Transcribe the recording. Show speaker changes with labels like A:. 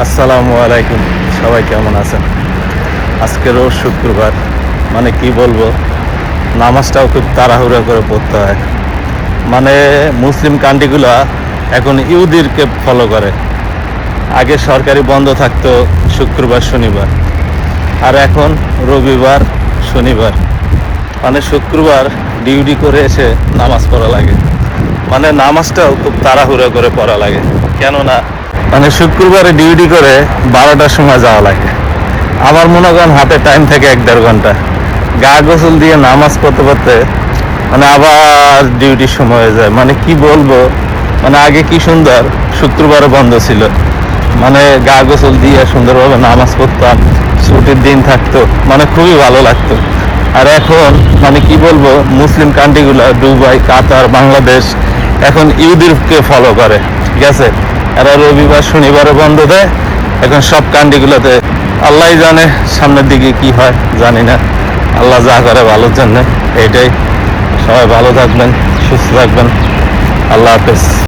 A: আসসালামু আলাইকুম। সবাই কেমন আছেন? আজকে রোজ শুক্রবার। মানে কি বলব? নামাজটাও খুব তাড়াহুড়া করে পড়তে হয়। মানে মুসলিম কান্ট্রিগুলো এখন ইহুদিরকে ফলো করে। আগে সরকারি বন্ধ থাকতো শুক্রবার, শনিবার। আর এখন রবিবার, শনিবার। মানে শুক্রবার ডিউটি করে এসে নামাজ পড়া লাগে। মানে নামাজটাও খুব তাড়াহুড়ো করে পড়া লাগে। কেননা মানে শুক্রবারে ডিউটি করে বারোটার সময় যাওয়া লাগে। আমার মনে করেন হাতে টাইম থাকে এক দেড় ঘণ্টা। গা গোসল দিয়ে নামাজ পড়তে পড়তে মানে আবার ডিউটির সময় হয়ে যায়। মানে কি বলব? মানে আগে কি সুন্দর? শুক্রবারে বন্ধ ছিল। মানে গা গোসল দিয়ে সুন্দরভাবে নামাজ পড়তাম, ছুটির দিন থাকতো মানে খুবই ভালো লাগতো। আর এখন মানে কি বলব? মুসলিম কান্ট্রিগুলো দুবাই, কাতার, বাংলাদেশ, এখন ইউদিরকে ফলো করে। ঠিক আছে? এরা রবিবার, শনিবারও বন্ধ দেয়। এখন সব কান্ডিগুলোতে আল্লাহ জানে সামনের দিকে কি হয়, জানি না। আল্লাহ যা করে ভালোর জন্য, এইটাই। সবাই ভালো থাকবেন, সুস্থ থাকবেন। আল্লাহ হাফেজ।